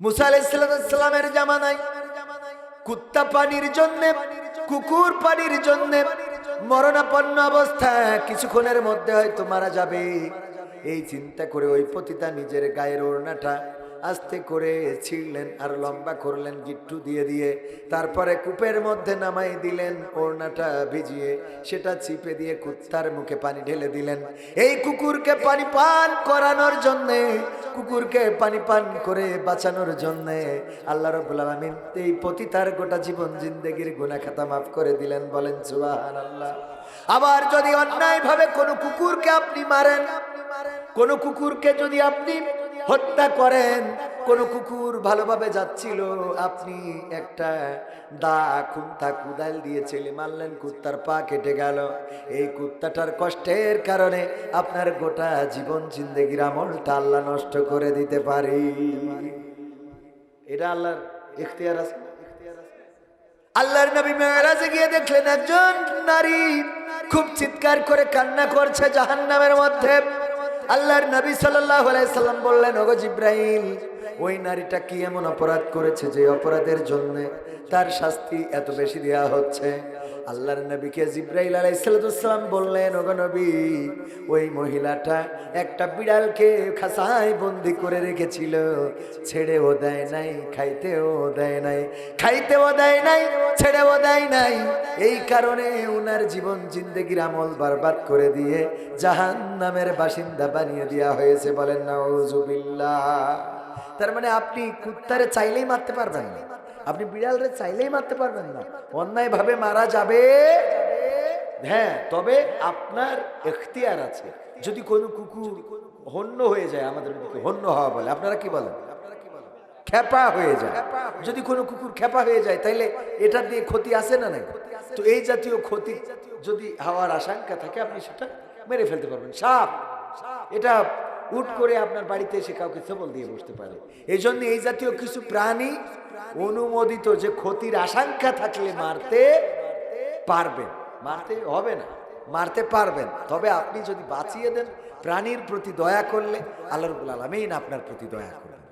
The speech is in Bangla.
মুসা আলাইসালামের জামানায় কুত্তা পানির জন্য, কুকুর পানির জন্য, মরণাপন্ন অবস্থা কিছুক্ষণের মধ্যে হয়তো মারা যাবে। এই চিন্তা করে ওই পতিতা নিজের গায়ের ওড়নাটা আস্তে করে ছিঁড়লেন আর লম্বা করলেন গিট্টু দিয়ে দিয়ে। তারপরে কূপের মধ্যে নামাই দিলেন, ওড়নাটা ভিজিয়ে, সেটা চিপে দিয়ে কুত্তার মুখে পানি ঢেলে দিলেন। এই কুকুরকে পানি পান করানোর জন্যে, কুকুরকে পানি পান করে বাঁচানোর জন্যে আল্লাহ রব্বুল আলামিন এই পতিতার গোটা জীবন জিন্দেগির গুনাহ খাতা মাফ করে দিলেন, বলেন সুবহানাল্লাহ। আবার যদি অন্যায়ভাবে কোনো কুকুরকে আপনি মারেন, কোনো কুকুরকে যদি আপনি হত্যা করেন। কোন কুকুর ভালোভাবে যাচ্ছিল। আপনি একটা দা খুন্তা কুদাল দিয়ে ছেলে মারলেন, কুত্তার পা কেটে গেল। এই কুত্তাটার কষ্টের কারণে আপনার গোটা জীবন জিন্দেগির আমলটা আল্লাহ নষ্ট করে দিতে পারি। এটা আল্লাহর ইখতিয়ার আছে। আল্লাহর নবী মেয়েরাজে গিয়ে দেখলেন একজন নারী খুব চিৎকার করে কান্না করছে জাহান্নামের মধ্যে। আল্লাহর নবী সাল্লাম বললেন, ওগো জিব্রাইল, ওই নারীটা কি এমন অপরাধ করেছে যে অপরাধের জন্য তার শাস্তি এত বেশি দেয়া হচ্ছে? আল্লাহর নবীকে জিব্রাইল আলাইসালাম বললেন, ওগো নবী, ওই মহিলাটা একটা বিড়ালকে খাসায় বন্দি করে রেখেছিল। ছেড়েও দেয় নাই, খাইতেও দেয় নাই, খাইতেও দেয় নাই, ছেড়েও দেয় নাই। এই কারণে উনার জীবন জিন্দগির আমল বারবাদ করে দিয়ে জাহান নামের বাসিন্দা বানিয়ে দেওয়া হয়েছে বলেন না তার মানে আপনি কুত্তারে চাইলেই মারতে পারবেন না। আপনি বিড়ালরে চাইলেই মারতে পারবেন না। অন্যায় ভাবে মারা যাবে। হ্যাঁ তবে আপনার এখতিয়ার আছে। যদি কোনো কুকুর হন্য হয়ে যায় আমাদের হন্য হওয়া বলে, আপনারা কি বলেন? খেপা হয়ে যায়। যদি কোনো কুকুর খেপা হয়ে যায়, তাইলে এটা দিয়ে ক্ষতি আছে না নাই? তো এই জাতীয় ক্ষতি যদি হওয়ার আশঙ্কা থাকে, আপনি সেটা মেরে ফেলতে পারবেন। সাপ! এটা উট করে আপনার বাড়িতে এসে কাউকে সবল দিয়ে বসতে পারে। এই জন্য এই জাতীয় কিছু প্রাণী অনুমোদিত যে ক্ষতির আশঙ্কা থাকলে মারতে পারবেন। মারতে হবে না, মারতে পারবেন। তবে আপনি যদি বাঁচিয়ে দেন, প্রাণীর প্রতি দয়া করলে আল্লাহ রবুল আলমিন আপনার প্রতি দয়া করবেন।